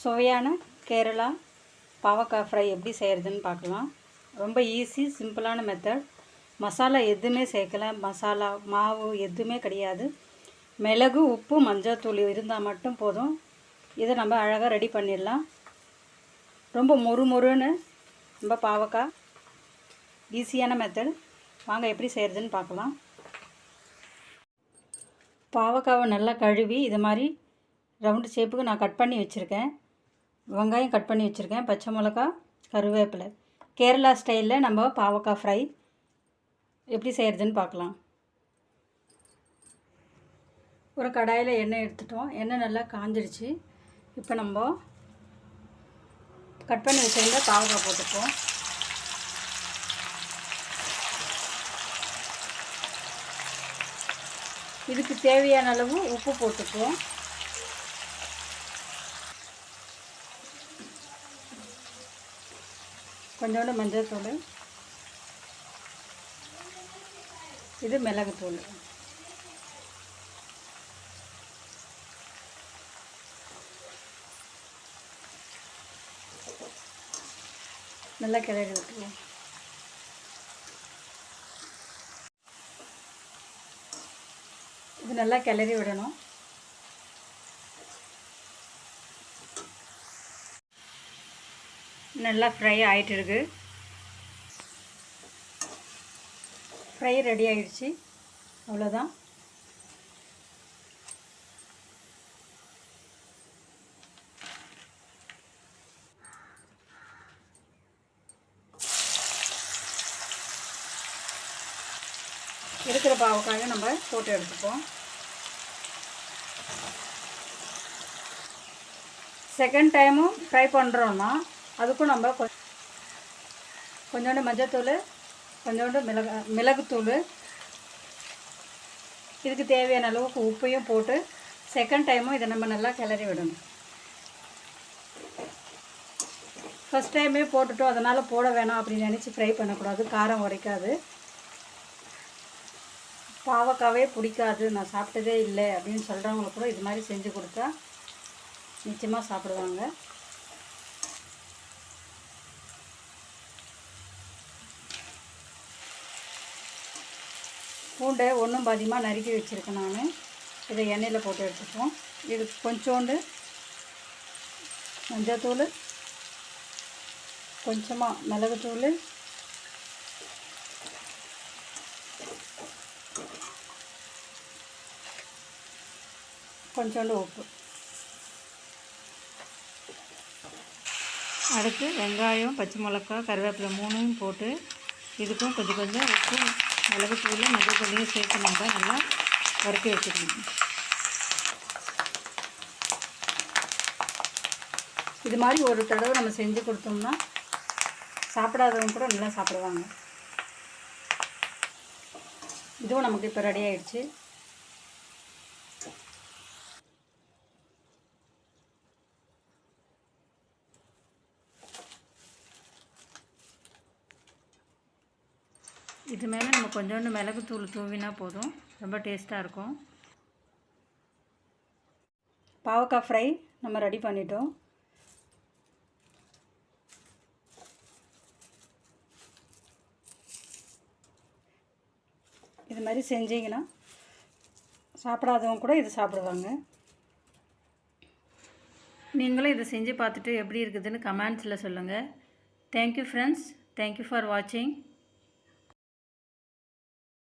சுவையான கேரளா பாவக்காய் ஃப்ரை எப்படி செய்கிறதுன்னு பார்க்கலாம். ரொம்ப ஈஸி சிம்பிளான மெத்தட் மசாலா எதுவுமே சேர்க்கல. மசாலா மாவு எதுவுமே கிடையாது. மிளகு உப்பு மஞ்சள் தூள் இருந்தால் மட்டும் போதும். இதை நம்ம அழகாக ரெடி பண்ணிடலாம். ரொம்ப மொறு மொறுன்னு ரொம்ப பாவக்காய். ஈஸியான மெத்தட் வாங்க எப்படி செய்கிறதுன்னு பார்க்கலாம். பாவக்காவை நல்லா கழுவி இது மாதிரி ரவுண்டு ஷேப்புக்கு நான் கட் பண்ணி வச்சுருக்கேன். வெங்காயம் கட் பண்ணி வச்சுருக்கேன். பச்சை மிளகா கருவேப்பிலை. கேரளா ஸ்டைலில் நம்ம பாவக்காய் ஃப்ரை எப்படி செய்கிறதுன்னு பார்க்கலாம். ஒரு கடாயில் எண்ணெய் எடுத்துட்டோம். எண்ணெய் நல்லா காஞ்சிடுச்சு. இப்போ நம்ம கட் பண்ணி வச்சுருந்த பாவக்காய் போட்டுப்போம். இதுக்கு தேவையான அளவு உப்பு போட்டுப்போம். கொஞ்சோண்டு மஞ்சள் தூள் இது மிளகுத்தூள். நல்லா கிளறி விட்டுருவோம் இது நல்லா கிளறி விடணும். நல்லா ஃப்ரை ஆகிட்டு இருக்கு ஃப்ரை ரெடி ஆகிடுச்சு அவ்வளோதான் இருக்கிற பாவக்காயை நம்ம போட்டு எடுத்துப்போம். செகண்ட் டைமும் ஃப்ரை பண்ணுறோன்னா அதுக்கும் நம்ம கொஞ்சோண்டு மஞ்சத்தூள் கொஞ்சோண்டு மிளகு மிளகுத்தூள். இதுக்கு தேவையான அளவுக்கு உப்பையும் போட்டு செகண்ட் டைமும் இதை நம்ம நல்லா கிளறி விடணும். ஃபஸ்ட் டைமே போட்டுட்டோம் அதனால் போட வேணாம் அப்படின்னு நினச்சி ஃப்ரை பண்ணக்கூடாது. காரம் உரைக்காது பாவக்காவே பிடிக்காது. நான் சாப்பிட்டதே இல்லை அப்படின்னு சொல்கிறவங்களுக்கு கூட இது மாதிரி செஞ்சு கொடுத்தா நிச்சயமாக சாப்பிடுவாங்க. பூண்டை ஒன்றும் பாதியமாக நறுக்கி வச்சுருக்கேன் நான். இதை எண்ணெயில் போட்டு எடுத்துப்போம் இது கொஞ்சோண்டு மஞ்சத்தூள் கொஞ்சமாக மிளகுத்தூள் கொஞ்சோண்டு உப்பு. அடுத்து வெங்காயம் பச்சை மிளகா கருவேப்பிலை மூணையும் போட்டு இதுக்கும் கொஞ்சம் கொஞ்சம் உப்பு மிளகுத்தூள் மஞ்சள் தண்ணியும் சேர்த்து நம்ம நல்லா வறுக்கி வச்சுக்கணும். இது மாதிரி ஒரு தடவை நம்ம செஞ்சு கொடுத்தோம்னா சாப்பிடாதவங்க கூட நல்லா சாப்பிடுவாங்க. இதுவும் நமக்கு இப்போ ரெடி ஆயிடுச்சு. இது மேலே நம்ம கொஞ்சோண்டு மிளகுத்தூள் தூவினா போதும். ரொம்ப டேஸ்ட்டாக இருக்கும். பாவக்காய் ஃப்ரை நம்ம ரெடி பண்ணிட்டோம். இது மாதிரி செஞ்சீங்கன்னா சாப்பிடாதவங்க கூட இது சாப்பிடுவாங்க. நீங்களும் இதை செஞ்சு பார்த்துட்டு எப்படி இருக்குதுன்னு கமெண்ட்ஸில் சொல்லுங்கள் தேங்க்யூ ஃப்ரெண்ட்ஸ் தேங்க்யூ ஃபார் வாட்சிங்